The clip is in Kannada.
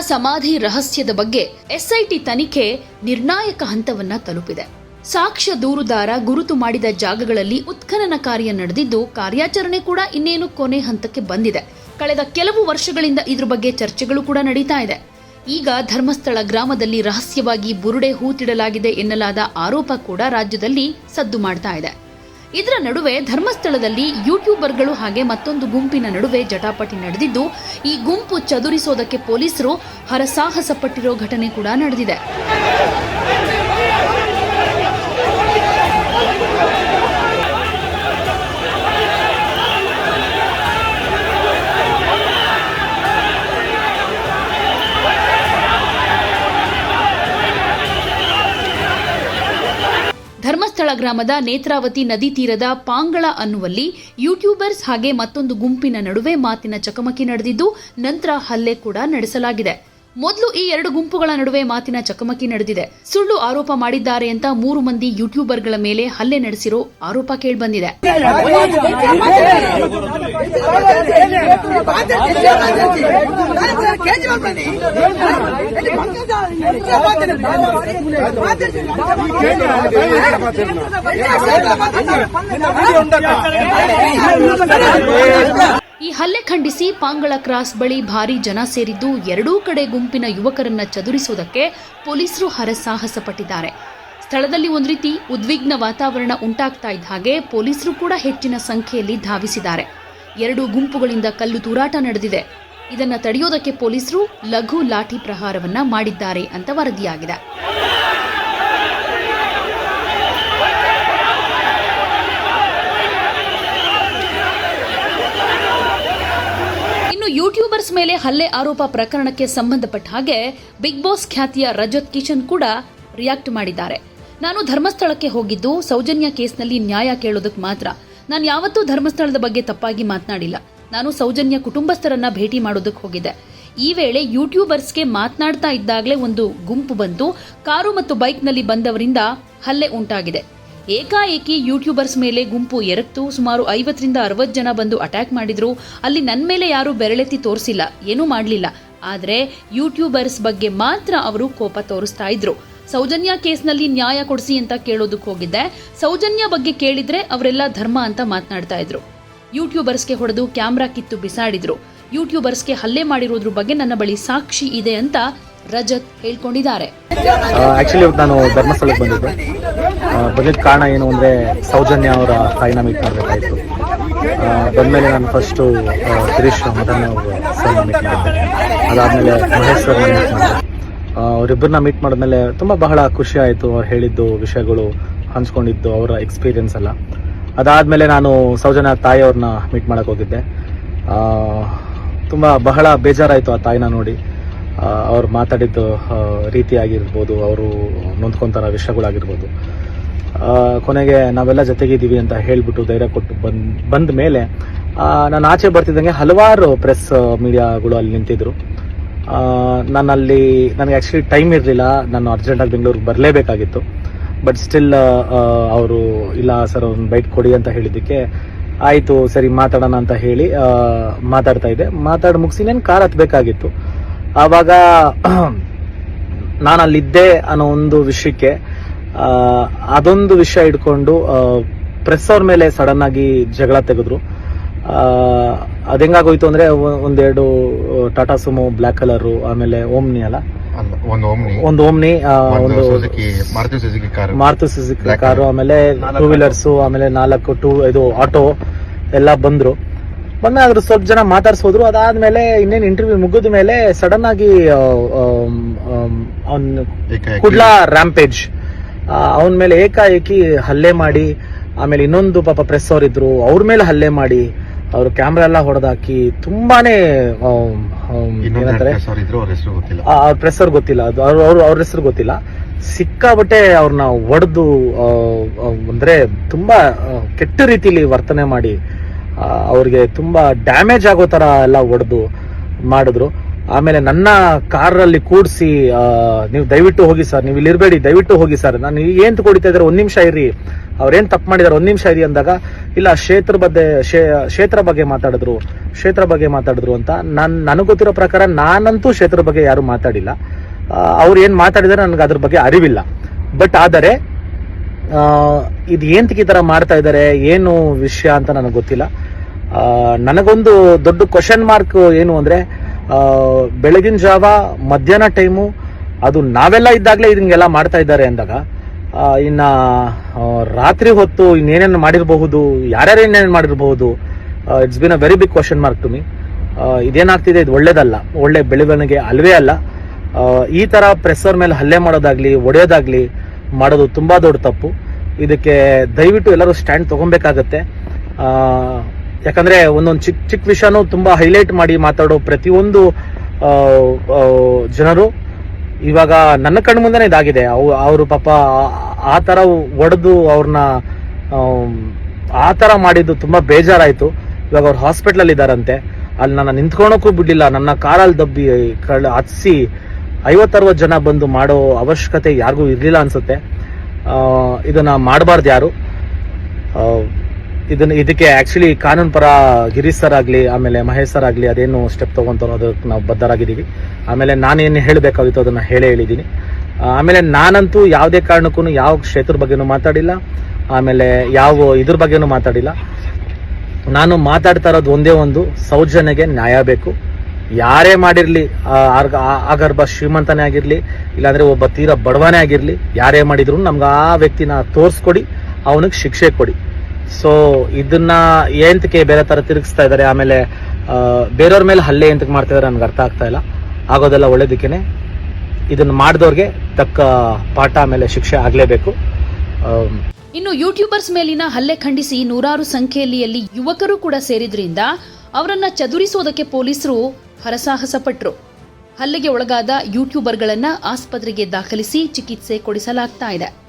ಸಮಾಧಿ ರಹಸ್ಯದ ಬಗ್ಗೆ ಎಸ್ಐಟಿ ತನಿಖೆ ನಿರ್ಣಾಯಕ ಹಂತವನ್ನ ತಲುಪಿದೆ. ಸಾಕ್ಷ್ಯ ದೂರುದಾರ ಗುರುತು ಮಾಡಿದ ಜಾಗಗಳಲ್ಲಿ ಉತ್ಖನನ ಕಾರ್ಯ ನಡೆದಿದ್ದು, ಕಾರ್ಯಾಚರಣೆ ಕೂಡ ಇನ್ನೇನು ಕೊನೆ ಹಂತಕ್ಕೆ ಬಂದಿದೆ. ಕಳೆದ ಕೆಲವು ವರ್ಷಗಳಿಂದ ಇದ್ರ ಬಗ್ಗೆ ಚರ್ಚೆಗಳು ಕೂಡ ನಡೀತಾ ಇದೆ. ಈಗ ಧರ್ಮಸ್ಥಳ ಗ್ರಾಮದಲ್ಲಿ ರಹಸ್ಯವಾಗಿ ಬುರುಡೆ ಹೂತಿಡಲಾಗಿದೆ ಎನ್ನಲಾದ ಆರೋಪ ಕೂಡ ರಾಜ್ಯದಲ್ಲಿ ಸದ್ದು ಮಾಡ್ತಾ ಇದೆ. ಇದರ ನಡುವೆ ಧರ್ಮಸ್ಥಳದಲ್ಲಿ ಯೂಟ್ಯೂಬರ್ಗಳು ಹಾಗೆ ಮತ್ತೊಂದು ಗುಂಪಿನ ನಡುವೆ ಜಟಾಪಟಿ ನಡೆದಿದ್ದು, ಈ ಗುಂಪು ಚದುರಿಸೋದಕ್ಕೆ ಪೊಲೀಸರು ಹರಸಾಹಸ ಪಟ್ಟಿರೋ ಘಟನೆ ಕೂಡ ನಡೆದಿದೆ. ಧರ್ಮಸ್ಥಳ ಗ್ರಾಮದ ನೇತ್ರಾವತಿ ನದಿ ತೀರದ ಪಾಂಗಳ ಅನ್ನುವಲ್ಲಿ ಯೂಟ್ಯೂಬರ್ಸ್ ಹಾಗೆ ಮತ್ತೊಂದು ಗುಂಪಿನ ನಡುವೆ ಮಾತಿನ ಚಕಮಕಿ ನಡೆದಿದ್ದು, ನಂತರ ಹಲ್ಲೆ ಕೂಡ ನಡೆಸಲಾಗಿದೆ. ಮೊದಲು ಈ ಎರಡು ಗುಂಪುಗಳ ನಡುವೆ ಮಾತಿನ ಚಕಮಕಿ ನಡೆದಿದೆ. ಸುಳ್ಳು ಆರೋಪ ಮಾಡಿದ್ದಾರೆ ಅಂತ ಮೂರು ಮಂದಿ ಯೂಟ್ಯೂಬರ್ಗಳ ಮೇಲೆ ಹಲ್ಲೆ ನಡೆಸಿರೋ ಆರೋಪ ಕೇಳಿಬಂದಿದೆ. ಈ ಹಲ್ಲೆ ಖಂಡಿಸಿ ಪಾಂಗಳ ಕ್ರಾಸ್ ಬಳಿ ಭಾರಿ ಜನ ಸೇರಿದ್ದು ಎರಡೂ ಕಡೆ ಗುಂಪಿನ ಯುವಕರನ್ನ ಚದುರಿಸುವುದಕ್ಕೆ ಪೊಲೀಸರು ಹರಸಾಹಸ ಪಟ್ಟಿದ್ದಾರೆ ಸ್ಥಳದಲ್ಲಿ ಒಂದು ರೀತಿ ಉದ್ವಿಗ್ನ ವಾತಾವರಣ ಉಂಟಾಗ್ತಾ ಇದ್ದ ಹಾಗೆ ಪೊಲೀಸರು ಕೂಡ ಹೆಚ್ಚಿನ ಸಂಖ್ಯೆಯಲ್ಲಿ ಧಾವಿಸಿದ್ದಾರೆ. ಎರಡು ಗುಂಪುಗಳಿಂದ ಕಲ್ಲು ತೂರಾಟ ನಡೆದಿದೆ. ಇದನ್ನು ತಡೆಯೋದಕ್ಕೆ ಪೊಲೀಸರು ಲಘು ಲಾಠಿ ಪ್ರಹಾರವನ್ನ ಮಾಡಿದ್ದಾರೆ ಅಂತ ವರದಿಯಾಗಿದೆ ಇನ್ನು ಯೂಟ್ಯೂಬರ್ಸ್ ಮೇಲೆ ಹಲ್ಲೆ ಆರೋಪ ಪ್ರಕರಣಕ್ಕೆ ಸಂಬಂಧಪಟ್ಟ ಹಾಗೆ ಬಿಗ್ ಬಾಸ್ ಖ್ಯಾತಿಯ ರಜತ್ ಕಿಶನ್ ಕೂಡ ರಿಯಾಕ್ಟ್ ಮಾಡಿದ್ದಾರೆ. ನಾನು ಧರ್ಮಸ್ಥಳಕ್ಕೆ ಹೋಗಿದ್ದು, ಸೌಜನ್ಯ ಕೇಸ್ನಲ್ಲಿ ನ್ಯಾಯ ಕೇಳೋದಕ್ಕೆ ಮಾತ್ರ. ನಾನು ಯಾವತ್ತೂ ಧರ್ಮಸ್ಥಳದ ಬಗ್ಗೆ ತಪ್ಪಾಗಿ ಮಾತನಾಡಿಲ್ಲ. ನಾನು ಸೌಜನ್ಯ ಕುಟುಂಬಸ್ಥರನ್ನ ಭೇಟಿ ಮಾಡೋದಕ್ಕೆ ಹೋಗಿದ್ದೆ. ಈ ವೇಳೆ ಯೂಟ್ಯೂಬರ್ಸ್ಗೆ ಮಾತನಾಡ್ತಾ ಇದ್ದಾಗಲೇ ಒಂದು ಗುಂಪು ಬಂತು ಕಾರು ಮತ್ತು ಬೈಕ್ನಲ್ಲಿ ಬಂದವರಿಂದ ಹಲ್ಲೆ ಉಂಟಾಗಿದೆ. ಏಕಾಏಕಿ ಯೂಟ್ಯೂಬರ್ಸ್ ಮೇಲೆ ಗುಂಪು ಎರಕ್ತು ಸುಮಾರು ಐವತ್ತರಿಂದ ಅರವತ್ತು ಜನ ಬಂದು ಅಟ್ಯಾಕ್ ಮಾಡಿದ್ರು. ಅಲ್ಲಿ ನನ್ನ ಮೇಲೆ ಯಾರೂ ಬೆರಳೆತ್ತಿ ತೋರಿಸಿಲ್ಲ, ಏನೂ ಮಾಡಲಿಲ್ಲ. ಆದರೆ ಯೂಟ್ಯೂಬರ್ಸ್ ಬಗ್ಗೆ ಮಾತ್ರ ಅವರು ಕೋಪ ತೋರಿಸ್ತಾ ಇದ್ರು. ಸೌಜನ್ಯ ಕೇಸ್ನಲ್ಲಿ ನ್ಯಾಯ ಕೊಡಿಸಿ ಅಂತ ಕೇಳೋದಕ್ಕೆ ಹೋಗಿದ್ದೆ. ಸೌಜನ್ಯ ಬಗ್ಗೆ ಕೇಳಿದ್ರೆ ಅವರೆಲ್ಲ ಧರ್ಮ ಅಂತ ಮಾತನಾಡ್ತಾ ಇದ್ರು. ಯೂಟ್ಯೂಬರ್ಸ್ಗೆ ಹೊಡೆದು ಕ್ಯಾಮ್ರಾ ಕಿತ್ತು ಬಿಸಾಡಿದ್ರು. ಯೂಟ್ಯೂಬರ್ಸ್ಗೆ ಹಲ್ಲೆ ಮಾಡಿರೋದ್ರ ಬಗ್ಗೆ ನನ್ನ ಬಳಿ ಸಾಕ್ಷಿ ಇದೆ ಅಂತ ರಜತ್ ಹೇಳ್ಕೊಂಡಿದ್ದಾರೆ. ಆಕ್ಚುಲಿ ನಾನು ಧರ್ಮಸ್ಥಳಕ್ಕೆ ಬಂದಿದ್ದೆ. ಬಜೆಟ್ ಕಾರಣ ಏನು ಅಂದರೆ ಸೌಜನ್ಯ ಅವರ ತಾಯಿನ ಮೀಟ್ ಮಾಡಬೇಕಾಯಿತು. ಬಂದಮೇಲೆ ನಾನು ಫಸ್ಟು ಗಿರೀಶ್ ಮದನ್ ಅವರು ಸರ್ನ ಮೀಟ್ ಮಾಡಿದ್ದೆ. ಅದಾದಮೇಲೆ ಮಹೇಶ್ ಮೀಟ್ ಮಾಡಿದೆ ಅವರಿಬ್ಬರನ್ನ ಮೀಟ್ ಮಾಡಿದ್ಮೇಲೆ ತುಂಬ ಬಹಳ ಖುಷಿ ಆಯಿತು ಅವ್ರು ಹೇಳಿದ್ದು ವಿಷಯಗಳು, ಹಂಚ್ಕೊಂಡಿದ್ದು ಅವರ ಎಕ್ಸ್ಪೀರಿಯನ್ಸ್ ಎಲ್ಲ. ಅದಾದಮೇಲೆ ನಾನು ಸೌಜನ್ಯ ತಾಯಿಯವ್ರನ್ನ ಮೀಟ್ ಮಾಡಕ್ಕೆ ಹೋಗಿದ್ದೆ. ತುಂಬ ಬಹಳ ಬೇಜಾರಾಯಿತು ಆ ತಾಯಿನ ನೋಡಿ. ಅವ್ರು ಮಾತಾಡಿದ್ದು ರೀತಿಯಾಗಿರ್ಬೋದು, ಅವರು ನೊಂದ್ಕೊಂತಾರ ವಿಷಯಗಳಾಗಿರ್ಬೋದು. ಕೊನೆಗೆ ನಾವೆಲ್ಲ ಜೊತೆಗಿದ್ದೀವಿ ಅಂತ ಹೇಳಿಬಿಟ್ಟು ಧೈರ್ಯ ಕೊಟ್ಟು ಬಂದ್, ಬಂದ ಮೇಲೆ ನಾನು ಆಚೆ ಬರ್ತಿದ್ದಂಗೆ ಹಲವಾರು ಪ್ರೆಸ್ ಮೀಡಿಯಾಗಳು ಅಲ್ಲಿ ನಿಂತಿದ್ರು. ನಾನು ಅಲ್ಲಿ ನನಗೆ ಆ್ಯಕ್ಚುಲಿ ಟೈಮ್ ಇರಲಿಲ್ಲ. ನಾನು ಅರ್ಜೆಂಟಾಗಿ ಬೆಂಗಳೂರಿಗೆ ಬರಲೇಬೇಕಾಗಿತ್ತು. ಬಟ್ ಸ್ಟಿಲ್ ಅವರು, ಇಲ್ಲ ಸರ್ ಒಂದು ಬೈಟ್ ಕೊಡಿ ಅಂತ ಹೇಳಿದ್ದಕ್ಕೆ ಆಯಿತು, ಸರಿ, ಮಾತಾಡೋಣ ಅಂತ ಹೇಳಿ ಮಾತಾಡ್ತಾ ಇದ್ದೆ. ಮಾತಾಡಿ ಮುಗಿಸಿ ನಾನು ಕಾರ್ ಹತ್ಬೇಕಾಗಿತ್ತು. ಆವಾಗ ನಾನು ಅಲ್ಲಿದ್ದೆ ಅನ್ನೋ ಒಂದು ವಿಷಯಕ್ಕೆ ಆ, ಅದೊಂದು ವಿಷಯ ಇಟ್ಕೊಂಡು ಪ್ರೆಸ್ ಅವ್ರ ಮೇಲೆ ಸಡನ್ ಆಗಿ ಜಗಳ ತೆಗೆದ್ರು. ಆ, ಅದ್ ಹೆಂಗಾಗೋಯ್ತು ಅಂದ್ರೆ ಒಂದೆರಡು ಟಾಟಾ ಸುಮೋ ಬ್ಲಾಕ್ ಕಲರು ಆಮೇಲೆ ಓಮ್ನಿ ಅಲ್ಲ? ಒಂದು ಓಮ್ನಿ ಒಂದು ಮಾರುತಿ ಸುಜುಕಿ ಕಾರು ಆಮೇಲೆ ಟೂ ವೀಲರ್ಸ್ ಆಮೇಲೆ ನಾಲ್ಕು ಟೂ ಇದು ಆಟೋ ಎಲ್ಲ ಬಂದ್ರು. ಬಂದ ಆದ್ರೂ ಸ್ವಲ್ಪ ಜನ ಮಾತಾಡ್ಸೋದ್ರು. ಅದಾದ್ಮೇಲೆ ಇನ್ನೇನು ಇಂಟರ್ವ್ಯೂ ಮುಗಿದ ಮೇಲೆ ಸಡನ್ ಆಗಿ ಅವನ್ ಕುಡ್ಲಾ ರ್ಯಾಂಪೇಜ್ ಅವನ ಮೇಲೆ ಏಕಾಏಕಿ ಹಲ್ಲೆ ಮಾಡಿ ಆಮೇಲೆ ಇನ್ನೊಂದು ಪಾಪ ಪ್ರೆಸ್ ಅವ್ರ ಇದ್ರು ಅವ್ರ ಮೇಲೆ ಹಲ್ಲೆ ಮಾಡಿ ಅವರು ಕ್ಯಾಮ್ರಾ ಎಲ್ಲ ಹೊಡೆದಾಕಿ ತುಂಬಾನೇ ಏನಂತಾರೆ? ಅವ್ರ ಪ್ರೆಸ್ ಅವ್ರು ಗೊತ್ತಿಲ್ಲ. ಅದು ಅವ್ರ ಅವ್ರ ಹೆಸರು ಗೊತ್ತಿಲ್ಲ. ಸಿಕ್ಕಾಬಟ್ಟೆ ಅವ್ರನ್ನ ಒಡೆದು ಅಂದ್ರೆ ತುಂಬಾ ಕೆಟ್ಟ ರೀತಿಲಿ ವರ್ತನೆ ಮಾಡಿ ಅವ್ರಿಗೆ ತುಂಬ ಡ್ಯಾಮೇಜ್ ಆಗೋ ಥರ ಎಲ್ಲ ಒಡೆದು ಮಾಡಿದ್ರು. ಆಮೇಲೆ ನನ್ನ ಕಾರಲ್ಲಿ ಕೂಡಿಸಿ ನೀವು ದಯವಿಟ್ಟು ಹೋಗಿ ಸರ್ ನೀವು ಇಲ್ಲಿ ಇರಬೇಡಿ, ದಯವಿಟ್ಟು ಹೋಗಿ ಸರ್ ನಾನು ಏನು ಕೊಡಿತಾ ಇದ್ದಾರೆ, ಒಂದು ನಿಮಿಷ ಇರಿ ಅವ್ರೇನು ತಪ್ಪು ಮಾಡಿದಾರೆ, ಒಂದು ನಿಮಿಷ ಇರಿ ಅಂದಾಗ, ಇಲ್ಲ, ಕ್ಷೇತ್ರ ಬಗ್ಗೆ ಕ್ಷೇತ್ರ ಬಗ್ಗೆ ಮಾತಾಡಿದ್ರು, ಕ್ಷೇತ್ರ ಬಗ್ಗೆ ಮಾತಾಡಿದ್ರು ಅಂತ ನನ್, ನನಗೆ ಗೊತ್ತಿರೋ ಪ್ರಕಾರ ನಾನಂತೂ ಕ್ಷೇತ್ರ ಬಗ್ಗೆ ಯಾರು ಮಾತಾಡಿಲ್ಲ. ಅವ್ರು ಏನು ಮಾತಾಡಿದಾರೆ, ನನಗೆ ಅದ್ರ ಬಗ್ಗೆ ಅರಿವಿಲ್ಲ. ಬಟ್ ಆದರೆ ಇದು ಏಂತಕ್ಕೆ ಈ ಥರ ಮಾಡ್ತಾ ಇದ್ದಾರೆ? ಏನು ವಿಷಯ ಅಂತ ನನಗೆ ಗೊತ್ತಿಲ್ಲ. ನನಗೊಂದು ದೊಡ್ಡ ಕ್ವಶನ್ ಮಾರ್ಕ್ ಏನು ಅಂದರೆ ಬೆಳಗಿನ ಜಾವ, ಮಧ್ಯಾಹ್ನ ಟೈಮು ಅದು ನಾವೆಲ್ಲ ಇದ್ದಾಗಲೇ ಇದನ್ನೆಲ್ಲ ಮಾಡ್ತಾ ಇದ್ದಾರೆ ಅಂದಾಗ ಇನ್ನು ರಾತ್ರಿ ಹೊತ್ತು ಇನ್ನೇನೇನು ಮಾಡಿರಬಹುದು, ಯಾರ್ಯಾರು ಇನ್ನೇನು ಮಾಡಿರಬಹುದು it's been a very big question mark to me ಇದೇನಾಗ್ತಿದೆ? ಇದು ಒಳ್ಳೇದಲ್ಲ. ಒಳ್ಳೆ ಬೆಳವಣಿಗೆ ಅಲ್ವೇ ಅಲ್ಲ. ಈ ಥರ ಪ್ರೆಸ್ಸರ್ ಮೇಲೆ ಹಲ್ಲೆ ಮಾಡೋದಾಗ್ಲಿ ಒಡೆಯೋದಾಗ್ಲಿ ಮಾಡೋದು ತುಂಬಾ ದೊಡ್ಡ ತಪ್ಪು. ಇದಕ್ಕೆ ದಯವಿಟ್ಟು ಎಲ್ಲರೂ ಸ್ಟ್ಯಾಂಡ್ ತಗೊಬೇಕಾಗತ್ತೆ ಯಾಕಂದ್ರೆ ಒಂದೊಂದು ಚಿಕ್ಕ ಚಿಕ್ಕ ವಿಷಯನೂ ತುಂಬಾ ಹೈಲೈಟ್ ಮಾಡಿ ಮಾತಾಡೋ ಪ್ರತಿಯೊಂದು ಜನರು ಇವಾಗ ನನ್ನ ಕಣ್ಣು ಮುಂದೆನೇ ಇದಾಗಿದೆ. ಅವು, ಅವರು ಪಾಪ ಆ- ಥರ ಒಡೆದು ಅವ್ರನ್ನ ಆ ಥರ ಮಾಡಿದ್ದು ತುಂಬಾ ಬೇಜಾರಾಯಿತು. ಇವಾಗ ಅವ್ರು ಹಾಸ್ಪಿಟ್ಲಲ್ಲಿ ಇದ್ದಾರಂತೆ. ಅಲ್ಲಿ ನನ್ನ ನಿಂತ್ಕೊಳಕ್ಕೂ ಬಿಡಲಿಲ್ಲ. ನನ್ನ ಕಾರಲ್ಲಿ ದಬ್ಬಿ ಕಳ್ ಹತ್ಸಿ ಐವತ್ತರವತ್ತು ಜನ ಬಂದು ಮಾಡೋ ಅವಶ್ಯಕತೆ ಯಾರಿಗೂ ಇರಲಿಲ್ಲ ಅನ್ಸುತ್ತೆ. ಇದನ್ನು ಮಾಡಬಾರ್ದು ಯಾರು. ಇದನ್ನು ಇದಕ್ಕೆ ಆಕ್ಚುಲಿ ಕಾನೂನು ಪರ ಗಿರೀಶ್ ಸರ್ ಆಗಲಿ, ಆಮೇಲೆ ಮಹೇಶ್ ಸರ್ ಆಗಲಿ ಅದೇನು ಸ್ಟೆಪ್ ತೊಗೊಂತ ಅದಕ್ಕೆ ನಾವು ಬದ್ಧರಾಗಿದ್ದೀವಿ. ಆಮೇಲೆ ನಾನೇನು ಹೇಳಬೇಕಾಗಿತ್ತು ಅದನ್ನ ಹೇಳೇ ಹೇಳಿದ್ದೀನಿ. ಆಮೇಲೆ ನಾನಂತೂ ಯಾವುದೇ ಕಾರಣಕ್ಕೂ ಯಾವ ಕ್ಷೇತ್ರದ ಬಗ್ಗೆನೂ ಮಾತಾಡಿಲ್ಲ. ಆಮೇಲೆ ಯಾವ ಇದ್ರ ಬಗ್ಗೆನೂ ಮಾತಾಡಿಲ್ಲ. ನಾನು ಮಾತಾಡ್ತಾ ಇರೋದು ಒಂದೇ ಒಂದು, ಸೌಜನ್ಯಗೆ ನ್ಯಾಯ ಬೇಕು. ಯಾರೇ ಮಾಡಿರಲಿ ಆರ್ಗ- ಆಗರ್ಭ ಶ್ರೀಮಂತನೇ ಆಗಿರಲಿ, ಇಲ್ಲಾಂದ್ರೆ ಒಬ್ಬ ತೀರ ಬಡವನೇ ಆಗಿರಲಿ, ಯಾರೇ ಮಾಡಿದ್ರು ನಮ್ಗೆ ಆ ವ್ಯಕ್ತಿನ ತೋರಿಸ್ಕೊಡಿ, ಅವನಿಗೆ ಶಿಕ್ಷೆ ಕೊಡಿ. ಸೊ ಇದನ್ನ ಏಂತಕ್ಕೆ ಬೇರೆ ತರ ತಿರುಗಿಸ್ತಾ ಇದ್ದಾರೆ, ಆಮೇಲೆ ಬೇರೆಯವ್ರ ಮೇಲೆ ಹಲ್ಲೆ ಎಂತಕ್ಕೆ ಮಾಡ್ತಾ ಇದಾರೆ ನನ್ಗೆ ಅರ್ಥ ಆಗ್ತಾ ಇಲ್ಲ. ಆಗೋದೆಲ್ಲ ಒಳ್ಳೇದಕ್ಕೇನೆ ಇದನ್ನ ಮಾಡಿದವ್ರಿಗೆ ತಕ್ಕ ಪಾಠ ಆಮೇಲೆ ಶಿಕ್ಷೆ ಆಗಲೇಬೇಕು. ಇನ್ನು ಯೂಟ್ಯೂಬರ್ಸ್ ಮೇಲಿನ ಹಲ್ಲೆ ಖಂಡಿಸಿ ನೂರಾರು ಸಂಖ್ಯೆಯಲ್ಲಿ ಯುವಕರು ಕೂಡ ಸೇರಿದ್ರಿಂದ ಅವರನ್ನ ಚದುರಿಸೋದಕ್ಕೆ ಪೊಲೀಸರು ಹರಸಾಹಸ ಪಟ್ಟರು ಹಲ್ಲೆಗೆ ಒಳಗಾದ ಯೂಟ್ಯೂಬರ್ಗಳನ್ನು ಆಸ್ಪತ್ರೆಗೆ ದಾಖಲಿಸಿ ಚಿಕಿತ್ಸೆ ಕೊಡಿಸಲಾಗ್ತಾ ಇದೆ.